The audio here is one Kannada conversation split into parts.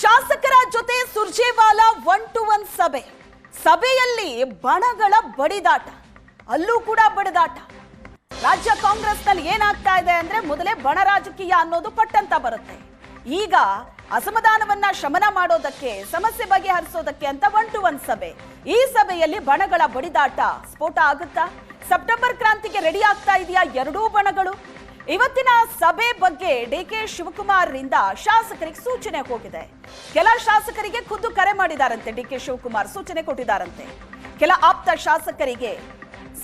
ಶಾಸಕರ ಜೊತೆ ಸುರ್ಜೇವಾಲಾ ಒನ್ ಟು ಒನ್ ಸಭೆ. ಸಭೆಯಲ್ಲಿ ಬಣಗಳ ಬಡಿದಾಟ, ಅಲ್ಲೂ ಕೂಡ ಬಡಿದಾಟ. ರಾಜ್ಯ ಕಾಂಗ್ರೆಸ್ನಲ್ಲಿ ಏನಾಗ್ತಾ ಇದೆ ಅಂದ್ರೆ ಮೊದಲೇ ಬಣ ರಾಜಕೀಯ ಅನ್ನೋದು ಪಟ್ಟಂತ ಬರುತ್ತೆ. ಈಗ ಅಸಮಾಧಾನವನ್ನ ಶಮನ ಮಾಡೋದಕ್ಕೆ, ಸಮಸ್ಯೆ ಬಗೆಹರಿಸೋದಕ್ಕೆ ಅಂತ ಒನ್ ಟು ಒನ್ ಸಭೆ. ಈ ಸಭೆಯಲ್ಲಿ ಬಣಗಳ ಬಡಿದಾಟ ಸ್ಫೋಟ ಆಗುತ್ತಾ? ಸೆಪ್ಟೆಂಬರ್ ಕ್ರಾಂತಿಗೆ ರೆಡಿ ಆಗ್ತಾ ಇದೆಯಾ ಎರಡೂ ಬಣಗಳು? ಇವತ್ತಿನ ಸಭೆ ಬಗ್ಗೆ ಡಿ ಕೆ ಶಿವಕುಮಾರ್ರಿಂದ ಶಾಸಕರಿಗೆ ಸೂಚನೆ ಹೋಗಿದೆ. ಕೆಲ ಶಾಸಕರಿಗೆ ಖುದ್ದು ಕರೆ ಮಾಡಿದಾರಂತೆ ಡಿ ಕೆ ಶಿವಕುಮಾರ್ ಸೂಚನೆ ಕೊಟ್ಟಿದ್ದಾರಂತೆ ಕೆಲ ಆಪ್ತ ಶಾಸಕರಿಗೆ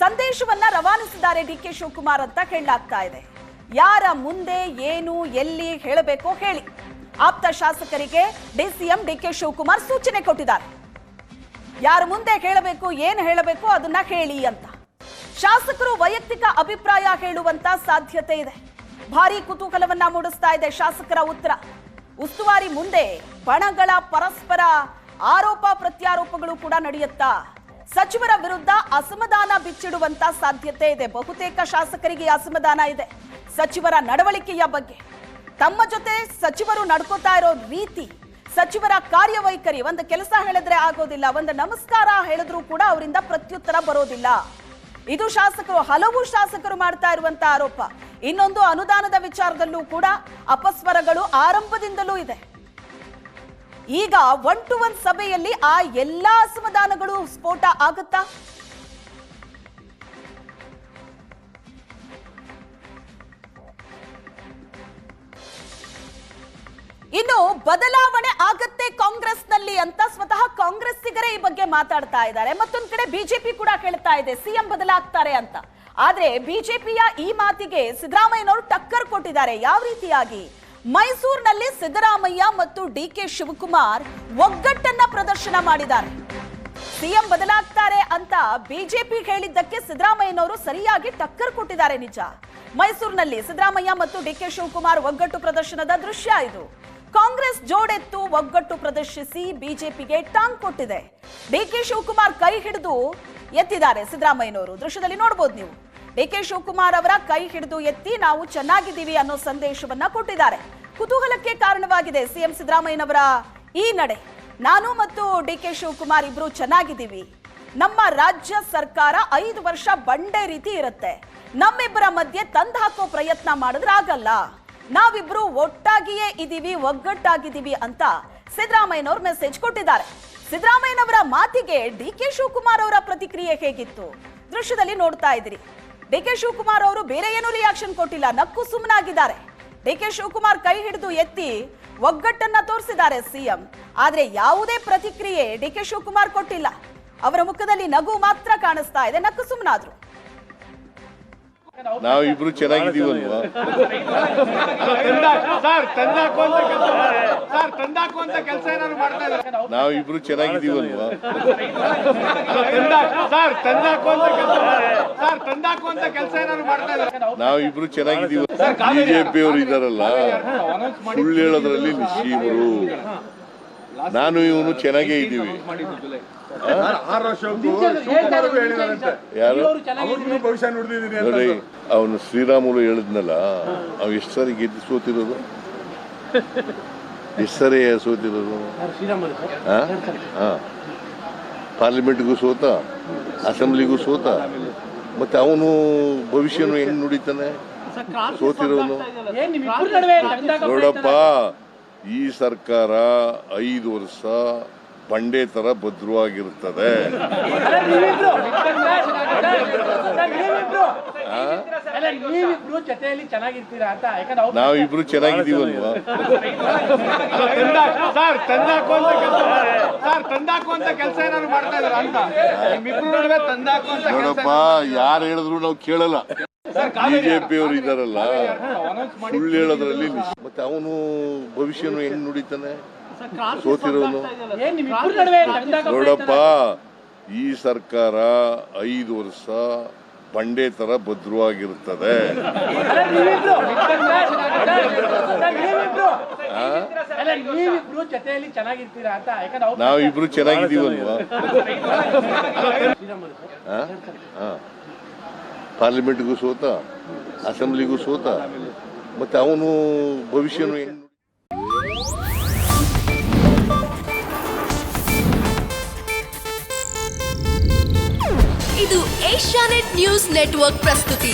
ಸಂದೇಶವನ್ನ ರವಾನಿಸಿದ್ದಾರೆ ಡಿ ಕೆ ಶಿವಕುಮಾರ್ ಅಂತ ಹೇಳಲಾಗ್ತಾ ಇದೆ. ಯಾರ ಮುಂದೆ, ಏನು, ಎಲ್ಲಿ ಹೇಳಬೇಕೋ ಹೇಳಿ. ಆಪ್ತ ಶಾಸಕರಿಗೆ ಡಿಸಿಎಂ ಡಿ ಕೆ ಶಿವಕುಮಾರ್ ಸೂಚನೆ ಕೊಟ್ಟಿದ್ದಾರೆ. ಯಾರ ಮುಂದೆ ಹೇಳಬೇಕು, ಏನು ಹೇಳಬೇಕು ಅದನ್ನ ಹೇಳಿ ಅಂತ. ಶಾಸಕರು ವೈಯಕ್ತಿಕ ಅಭಿಪ್ರಾಯ ಹೇಳುವಂತ ಸಾಧ್ಯತೆ ಇದೆ. ಭಾರಿ ಕುತೂಹಲವನ್ನ ಮೂಡಿಸ್ತಾ ಇದೆ ಶಾಸಕರ ಉತ್ತರ. ಉಸ್ತುವಾರಿ ಮುಂದೆ ಬಣಗಳ ಪರಸ್ಪರ ಆರೋಪ ಪ್ರತ್ಯಾರೋಪಗಳು ಕೂಡ ನಡೆಯುತ್ತಾ? ಸಚಿವರ ವಿರುದ್ಧ ಅಸಮಾಧಾನ ಬಿಚ್ಚಿಡುವಂತ ಸಾಧ್ಯತೆ ಇದೆ. ಬಹುತೇಕ ಶಾಸಕರಿಗೆ ಅಸಮಾಧಾನ ಇದೆ. ಸಚಿವರ ನಡವಳಿಕೆಯ ಬಗ್ಗೆ. ತಮ್ಮ ಜೊತೆ ಸಚಿವರು ನಡ್ಕೋತಾ ಇರೋ ರೀತಿ ಸಚಿವರ ಕಾರ್ಯವೈಖರಿ. ಒಂದು ಕೆಲಸ ಹೇಳಿದ್ರೆ ಆಗೋದಿಲ್ಲ. ಒಂದು ನಮಸ್ಕಾರ ಹೇಳಿದ್ರೂ ಕೂಡ ಅವರಿಂದ ಪ್ರತ್ಯುತ್ತರ ಬರೋದಿಲ್ಲ. ಇದು ಶಾಸಕರು, ಹಲವು ಶಾಸಕರು ಮಾಡ್ತಾ ಇರುವಂತ ಆರೋಪ. ಇನ್ನೊಂದು ಅನುದಾನದ ವಿಚಾರದಲ್ಲೂ ಕೂಡ ಅಪಸ್ವರಗಳು ಆರಂಭದಿಂದಲೂ ಇದೆ. ಈಗ ಒನ್ ಟು ಒನ್ ಸಭೆಯಲ್ಲಿ ಆ ಎಲ್ಲಾ ಅಸಮಾಧಾನಗಳು ಸ್ಫೋಟ ಆಗುತ್ತಾ? ಇನ್ನು ಬದಲಾವಣೆ ಆಗತ್ತೆ ಕಾಂಗ್ರೆಸ್ನಲ್ಲಿ ಅಂತ ಸ್ವತಃ ಕಾಂಗ್ರೆಸ್ಸಿಗರೇ ಈ ಬಗ್ಗೆ ಮಾತಾಡ್ತಾ ಇದ್ದಾರೆ. ಮತ್ತೊಂದ್ ಕಡೆ ಬಿಜೆಪಿ ಕೂಡ ಕೇಳ್ತಾ ಇದೆ, ಸಿಎಂ ಬದಲಾಗ್ತಾರೆ ಅಂತ. ಆದ್ರೆ ಬಿಜೆಪಿಯ ಈ ಮಾತಿಗೆ ಸಿದ್ದರಾಮಯ್ಯನವರು ಟಕ್ಕರ್ ಕೊಟ್ಟಿದ್ದಾರೆ. ಯಾವ ರೀತಿಯಾಗಿ? ಮೈಸೂರಿನಲ್ಲಿ ಸಿದ್ದರಾಮಯ್ಯ ಮತ್ತು ಡಿ ಕೆ ಶಿವಕುಮಾರ್ ಒಗ್ಗಟ್ಟನ್ನ ಪ್ರದರ್ಶನ ಮಾಡಿದ್ದಾರೆ. ಸಿಎಂ ಬದಲಾಗ್ತಾರೆ ಅಂತ ಬಿಜೆಪಿ ಹೇಳಿದ್ದಕ್ಕೆ ಸಿದ್ದರಾಮಯ್ಯನವರು ಸರಿಯಾಗಿ ಟಕ್ಕರ್ ಕೊಟ್ಟಿದ್ದಾರೆ ನಿಜ. ಮೈಸೂರಿನಲ್ಲಿ ಸಿದ್ದರಾಮಯ್ಯ ಮತ್ತು ಡಿ ಕೆ ಶಿವಕುಮಾರ್ ಒಗ್ಗಟ್ಟು ಪ್ರದರ್ಶನದ ದೃಶ್ಯ ಇದು. ಕಾಂಗ್ರೆಸ್ ಜೋಡೆತ್ತು ಒಗ್ಗಟ್ಟು ಪ್ರದರ್ಶಿಸಿ ಬಿಜೆಪಿಗೆ ಟಾಂಗ್ ಕೊಟ್ಟಿದೆ. ಡಿ ಕೆ ಶಿವಕುಮಾರ್ ಕೈ ಹಿಡಿದು ಎತ್ತಿದ್ದಾರೆ ಸಿದ್ದರಾಮಯ್ಯನವರು. ದೃಶ್ಯದಲ್ಲಿ ನೋಡಬಹುದು ನೀವು. ಡಿ ಕೆ ಶಿವಕುಮಾರ್ ಅವರ ಕೈ ಹಿಡಿದು ಎತ್ತಿ ನಾವು ಚೆನ್ನಾಗಿದ್ದೀವಿ ಅನ್ನೋ ಸಂದೇಶವನ್ನ ಕೊಟ್ಟಿದ್ದಾರೆ. ಕುತೂಹಲಕ್ಕೆ ಕಾರಣವಾಗಿದೆ ಸಿಎಂ ಸಿದ್ದರಾಮಯ್ಯನವರ ಈ ನಡೆ. ನಾನು ಮತ್ತು ಡಿ ಕೆ ಶಿವಕುಮಾರ್ ಇಬ್ರು ಚೆನ್ನಾಗಿದ್ದೀವಿ. ನಮ್ಮ ರಾಜ್ಯ ಸರ್ಕಾರ ಐದು ವರ್ಷ ಬಂಡೆ ರೀತಿ ಇರುತ್ತೆ. ನಮ್ಮಿಬ್ಬರ ಮಧ್ಯೆ ತಂದು ಹಾಕೋ ಪ್ರಯತ್ನ ಮಾಡಿದ್ರೆ ಆಗಲ್ಲ. ನಾವಿಬ್ರು ಒಟ್ಟಾಗಿಯೇ ಇದೀವಿ ಒಗ್ಗಟ್ಟಾಗಿದ್ದೀವಿ ಅಂತ ಸಿದ್ದರಾಮಯ್ಯನವ್ರು ಮೆಸೇಜ್ ಕೊಟ್ಟಿದ್ದಾರೆ. ಸಿದ್ದರಾಮಯ್ಯನವರ ಮಾತಿಗೆ ಡಿ ಕೆ ಶಿವಕುಮಾರ್ ಅವರ ಪ್ರತಿಕ್ರಿಯೆ ಹೇಗಿತ್ತು? ದೃಶ್ಯದಲ್ಲಿ ನೋಡ್ತಾ ಇದ್ರಿ ಡಿ ಕೆ ಶಿವಕುಮಾರ್ ಅವರು ಬೇರೆ ಏನೂ ರಿಯಾಕ್ಷನ್ ಕೊಟ್ಟಿಲ್ಲ, ನಕ್ಕು ಸುಮ್ಮನಾಗಿದ್ದಾರೆ ಡಿ ಕೆ ಶಿವಕುಮಾರ್ ಕೈ ಹಿಡಿದು ಎತ್ತಿ ಒಗ್ಗಟ್ಟನ್ನ ತೋರಿಸಿದ್ದಾರೆ ಸಿಎಂ ಆದ್ರೆ ಯಾವುದೇ ಪ್ರತಿಕ್ರಿಯೆ ಡಿ ಕೆ ಶಿವಕುಮಾರ್ ಕೊಟ್ಟಿಲ್ಲ. ಅವರ ಮುಖದಲ್ಲಿ ನಗು ಮಾತ್ರ ಕಾಣಿಸ್ತಾ ಇದೆ, ನಕ್ಕು ಸುಮ್ಮನಾದ್ರು ಮಾಡ್ತಾ ಇಬ್ರು ನಾವಿಬ್ರು ಚೆನ್ನಾಗಿದ್ದೀವಲ್ವಾ ಸರ್ ಇಬ್ರು ನಾವಿಬ್ರು ಚೆನ್ನಾಗಿದ್ದೀವ ಬಿಜೆಪಿ ಅವರು ಇದಾರಲ್ಲ? ಸುಳ್ಳು ಹೇಳೋದ್ರಲ್ಲಿ ನಿಶ್ಚೀವರು ನಾನು ಇವನು ಚೆನ್ನಾಗೇ ಇದ್ದೀವಿ. ಯಾರು? ನೋಡಿ ಅವನು ಶ್ರೀರಾಮುಲು ಹೇಳಿದ್ನಲ್ಲ ಅವ್ ಎಷ್ಟು ಸಾರಿ ಗೆದ್ದು ಸೋತಿರೋದು? ಎಷ್ಟು ಸರಿ ಸೋತಿರೋದು? ಹಾ? ಹಾ. ಪಾರ್ಲಿಮೆಂಟ್ಗೂ ಸೋತ ಅಸೆಂಬ್ಲಿಗೂ ಸೋತ ಮತ್ತೆ ಅವನು ಭವಿಷ್ಯನು ಹೆಂಗ್ ನುಡಿತಾನೆ? ಸೋತಿರೋನು? ನೋಡಪ್ಪ. ಈ ಸರ್ಕಾರ ಐದು ವರ್ಷ ಬಂಡೆ ತರ ಭದ್ರವಾಗಿರುತ್ತದೆ ನೀವಿಬ್ರು. ಚೆನ್ನಾಗಿದ್ದೀವಲ್ವಾ? ನೋಡಪ್ಪ ಯಾರು ಹೇಳಿದ್ರು ನಾವು ಕೇಳಲ್ಲ. ಬಿಜೆಪಿ ಅವರು. ಇದಾರಲ್ಲ. ಸುಳ್ಳು ಹೇಳೋದ್ರಲ್ಲಿ ಮತ್ತೆ ಅವನು ಭವಿಷ್ಯನು ಹೆಂಗ್ ನುಡಿತಾನೆ? ಸೋತಿರೋನು? ನೋಡಪ್ಪ ಈ ಸರ್ಕಾರ ಐದು ವರ್ಷ ಬಂಡೆ ತರ ಭದ್ರವಾಗಿರುತ್ತದೆ ನಾವಿಬ್ರು. ಅಲ್ಲ ಪಾರ್ಲಿಮೆಂಟ್ಗೂ ಸೋತ ಅಸೆಂಬ್ಲಿಗೂ ಸೋತ ಮತ್ತು ಅವನು ಭವಿಷ್ಯನು ಇದು ಏಷ್ಯಾನೆಟ್ ನ್ಯೂಸ್ ನೆಟ್ವರ್ಕ್ ಪ್ರಸ್ತುತಿ.